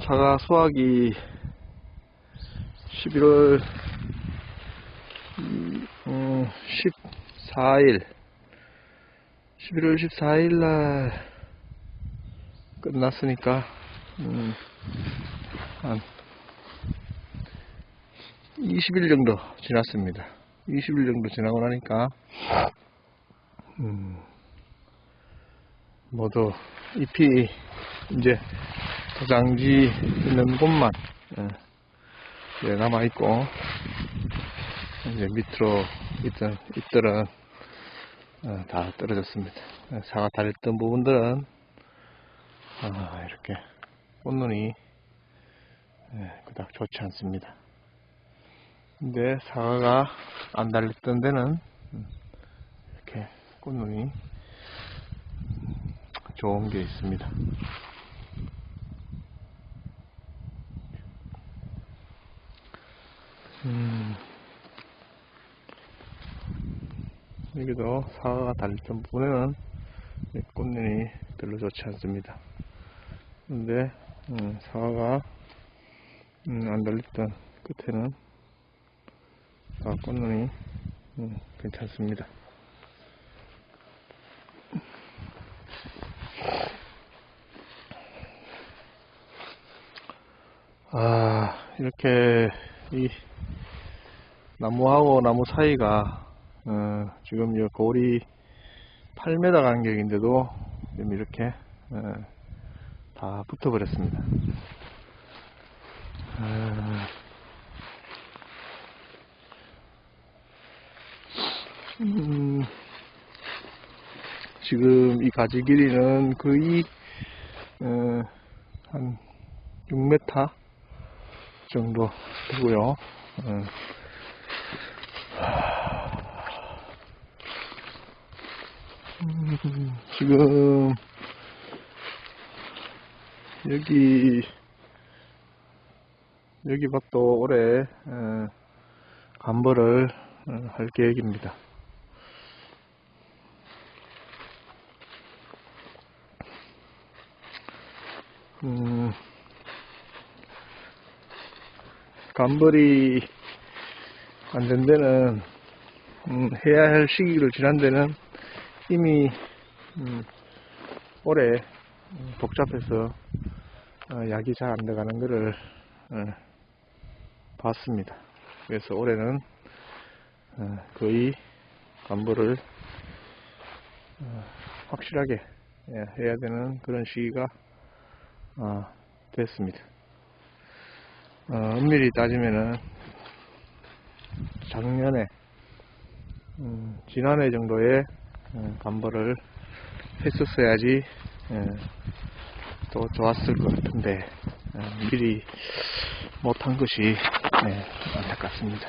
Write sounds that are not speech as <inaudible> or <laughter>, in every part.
사과 수확이 11월 음, 14일 11월 14일 날 끝났으니까 음, 한 20일 정도 지났습니다. 20일 정도 지나고 나니까 음, 모두 잎이 이제 도장지 있는 곳만 예, 남아 있고 이제 밑으로 있던 잎들은 어, 다 떨어졌습니다. 사과 달렸던 부분들은 아, 이렇게 꽃눈이 예, 그닥 좋지 않습니다. 근데 사과가 안 달렸던 데는 음, 이렇게 꽃눈이 좋은 게 있습니다. 음, 여기도 사과가 달렸던 부분에는 꽃눈이 별로 좋지 않습니다. 근데 음, 사과가 음, 안 달렸던 끝에는 사과 꽃눈이 음, 괜찮습니다. 아 이렇게 이 나무하고 나무 사이가 어, 지금 이 거리 8m 간격인데도 지금 이렇게 어, 다 붙어버렸습니다. 어, 음, 지금 이 가지 길이는 거의 어, 한 6m 정도 되고요. 어, 음, 지금 여기 여기 밭도 올해 어, 간벌을 어, 할 계획입니다. 음, 간벌이 안 된 데는 음, 해야 할 시기를 지난 데는 이미 음, 올해 복잡해서 어, 약이 잘 안 들어가는 것을 어, 봤습니다. 그래서 올해는 어, 거의 간부를 어, 확실하게 예, 해야 되는 그런 시기가 어, 됐습니다. 어, 엄밀히 따지면은 작년에 음, 지난해 정도에 어, 간벌을 했었어야지 예, 또 좋았을 것 같은데 어, 미리 못한 것이 네, 안타깝습니다.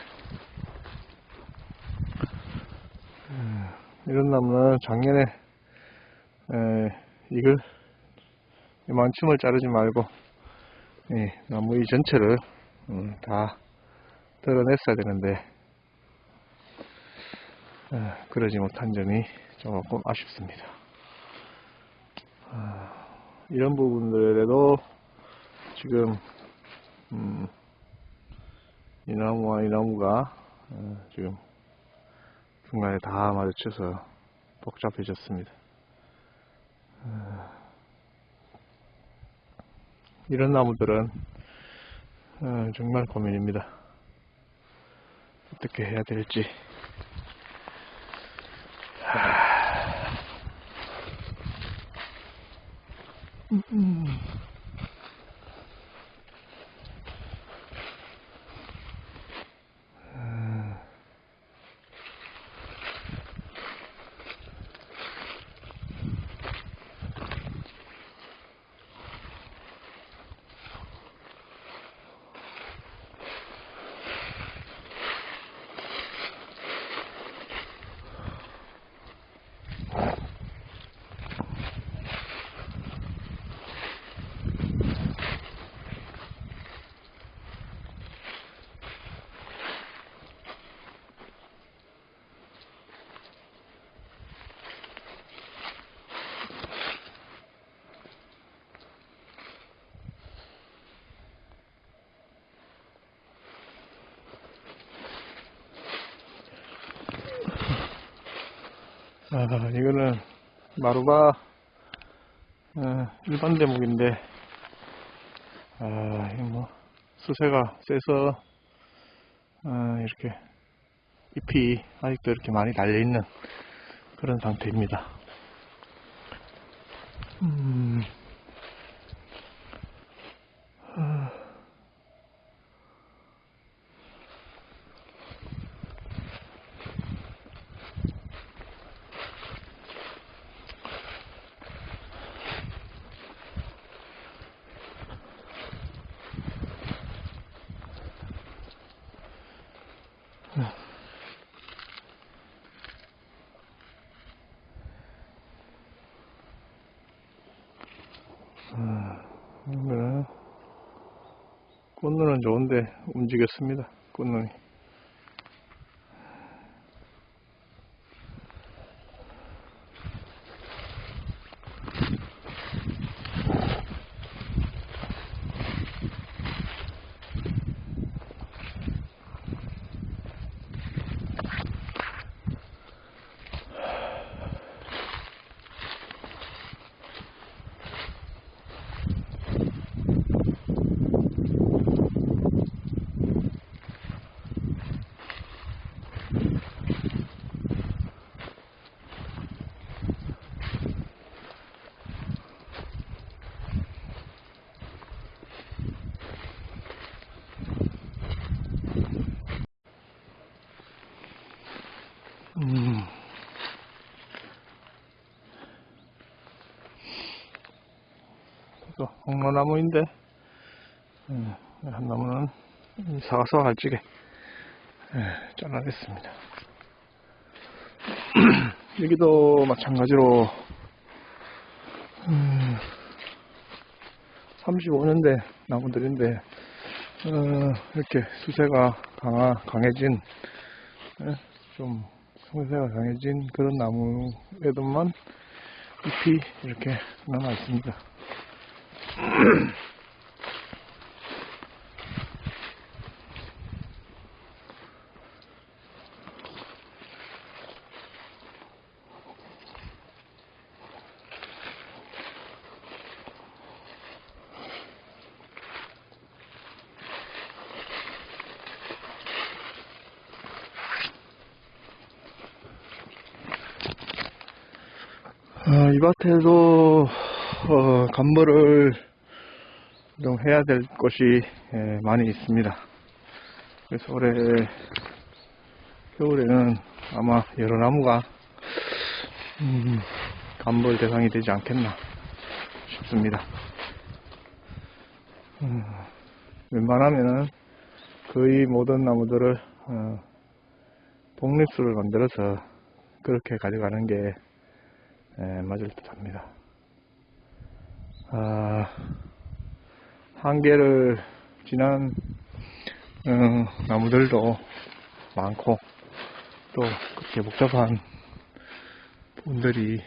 음, 이런 나무는 작년에 에, 이걸 이만춤을 자르지 말고 예, 나무 이 전체를 음, 다 드러냈어야 되는데 에, 그러지 못한 점이 조금 아쉽습니다. 아, 이런 부분들에도 지금 음, 이 나무와 이 나무가 어, 지금 중간에 다 마주쳐서 복잡해졌습니다. 어, 이런 나무들은 어, 정말 고민입니다. 어떻게 해야 될지. 음. 아, 이거는 마루바 어, 일반 대목인데 아, 뭐 수세가 세서 어, 이렇게 잎이 아직도 이렇게 많이 달려 있는 그런 상태입니다. 음, 아, 이거는 꽃눈은 좋은데 움직였습니다. 꽃눈이. 음. 또 홍로나무인데 음, 한 나무는 사과사과할지게 예, 잘라냈습니다. <clears throat> 여기도 마찬가지로 음, 35년대 나무들인데 어, 이렇게 수세가 강하, 강해진 예, 좀 성세가 강해진 그런 나무에도만 잎이 이렇게 남아 있습니다. <clears throat> 어, 이 밭에도 어, 간벌을 좀 해야 될 것이 예, 많이 있습니다. 그래서 올해 겨울에는 아마 여러 나무가 음, 간벌 대상이 되지 않겠나 싶습니다. 음, 웬만하면은 거의 모든 나무들을 어, 독립수를 만들어서 그렇게 가져가는 게 예, 맞을 듯 합니다. 아, 한계를 지난 어, 나무들도 많고 또 그렇게 복잡한 분들이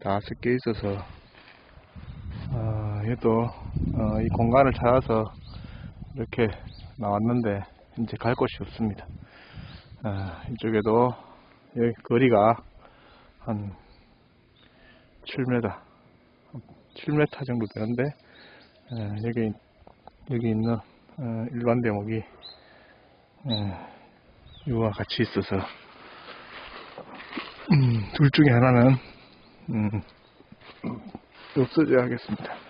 다 섞여 있어서 아, 이것도 어, 이 공간을 찾아서 이렇게 나왔는데 이제 갈 곳이 없습니다. 아, 이쪽에도 여기 거리가 한 7m, 7m 정도 되는데 에, 여기 여기 있는 어, 일반 대목이 에, 이와 같이 있어서 음, 둘 중에 하나는 음, 없어져야 하겠습니다.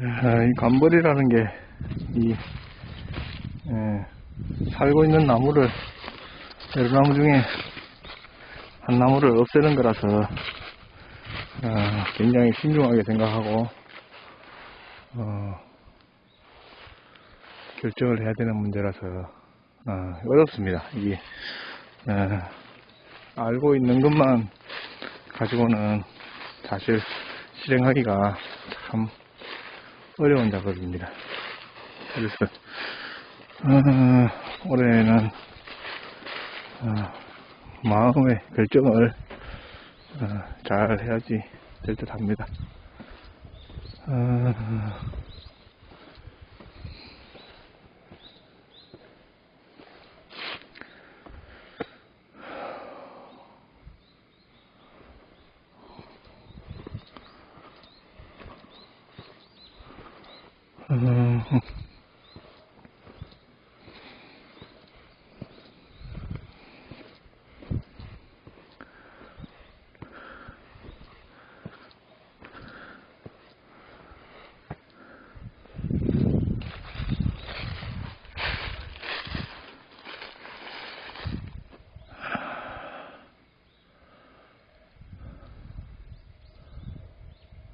이 관벌이라는 게, 이, 예, 살고 있는 나무를, 여러 나무 중에 한 나무를 없애는 거라서, 아, 굉장히 신중하게 생각하고, 어, 결정을 해야 되는 문제라서, 어, 어렵습니다. 이게, 어, 알고 있는 것만 가지고는 사실 실행하기가 참 어려운 작업입니다. 그래서 어, 올해는 어, 마음의 결정을 어, 잘 해야지 될 듯 합니다. 어, 음, <sighs>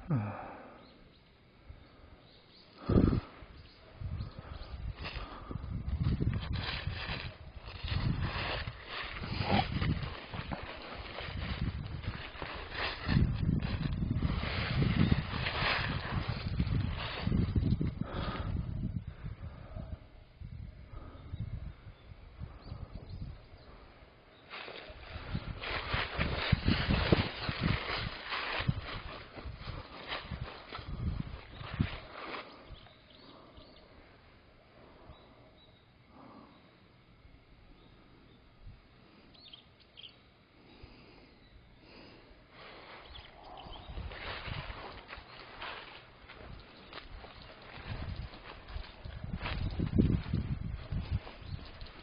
아. <sighs>